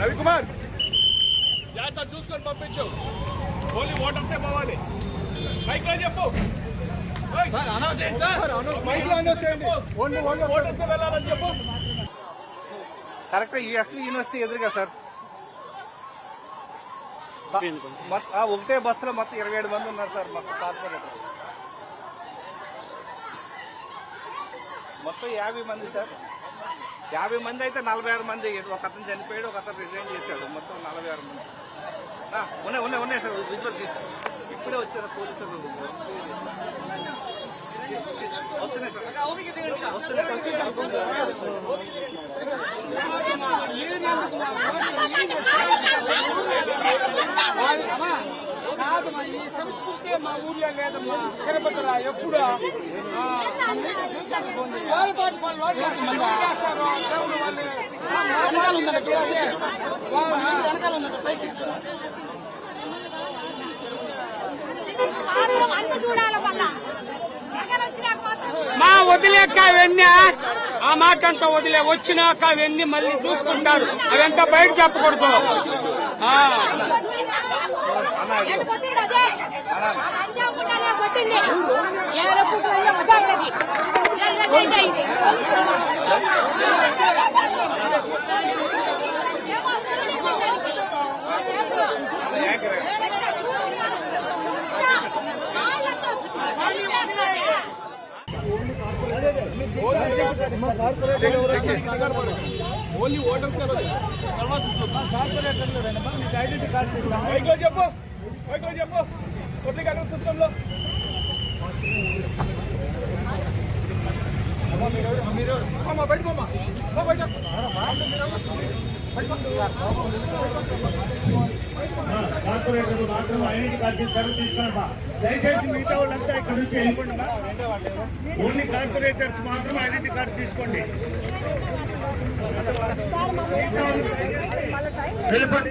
రవికుమార్ జాగ్రత్త చూసుకొని పంపించు. ఓన్లీ ఓటర్సే పోవాలి. మైక్లో చెప్పు. కరెక్ట్ ఎస్వి యూనివర్సిటీ ఎదురుగా సార్. ఒకటే బస్సులో మొత్తం ఇరవై ఏడు మంది ఉన్నారు సార్ మొత్తం కార్పొరేటర్ మొత్తం యాభై మంది సార్. యాభై మంది అయితే నలభై ఆరు మంది. ఒక అతను చనిపోయాడు ఒక అతను రిజైన్ చేశాడు. మొత్తం నలభై ఆరు మంది. ఉన్నాయి ఉన్నాయి ఉన్నాయి సార్. విజువల్ తీసి ఇప్పుడే వచ్చారు పోలీసులు. వస్తున్నాయి సార్ వస్తున్నాయి కాదమ్మా ఈ సంస్కృతి మా ఊర్లో లేదమ్మా తిరుపతిలో ఎప్పుడు వాళ్ళ పాటు వాళ్ళు చేస్తారు దేవుడు మా వదిలేక అవన్నీ ఆ మాట అంతా వదిలే వచ్చినాక అవన్నీ మళ్ళీ చూసుకుంటారు. అవంతా బయట చెప్పకూడదు. ఓన్లీ ఓటర్సే తర్వాత ఐడెంటిటీ కార్డ్స్ ఇస్తాం చెప్పు. చెప్పు. పబ్లిక్ దయచేసి మిగతా వాళ్ళంతా ఇక్కడ నుంచి వెళ్ళిపోండి ఓన్లీ కార్పొరేటర్స్ మాత్రం ఐడెంటిటీ కార్డ్స్ తీసుకోండి. వెళ్ళిపోండి.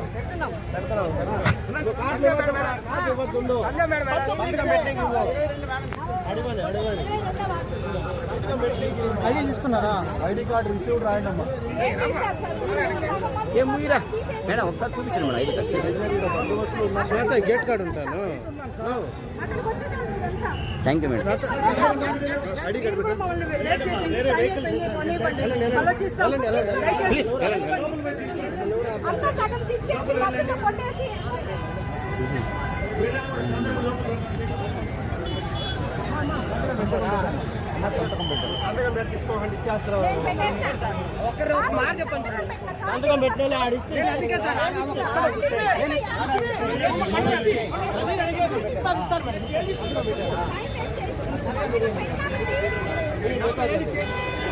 కార్డు వాళ్ళు తీసుకోండి రెండో వాటి రెండో వాటి పంతొమ్మిది ఎవరు ఆది లక్ష్మీనారాయణ? మేడం, మేడం, సంతకం పెట్టండి. గేట్ నెంబర్ ఇరవై తొమ్మిది. ఐడి కార్డు గేట్ కార్డు ఉంటాను థ్యాంక్ యూ మేడం ఐడి అంతా సగం తెచ్చేసి బస్సులో కొట్టేసి. ఒక్కరు ఒక మాట చెప్పండి. సార్ సంతకం పెట్టిన ఆడిస్తే అందుకే సార్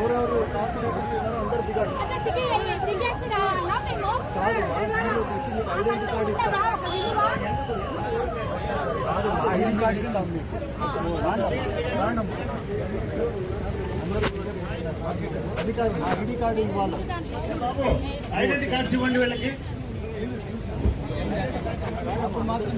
ఎవరెవరు అందరు దిగారు ఐడెంటిటీ కార్డు ఇస్తాం ఐడెంటిటీ కార్డు ఇస్తాం. మీకు అధికారి ఐడి కార్డు ఇవ్వాలి ఐడెంటిటీ కార్డ్స్ ఇవ్వండి వీళ్ళకి. మాత్రం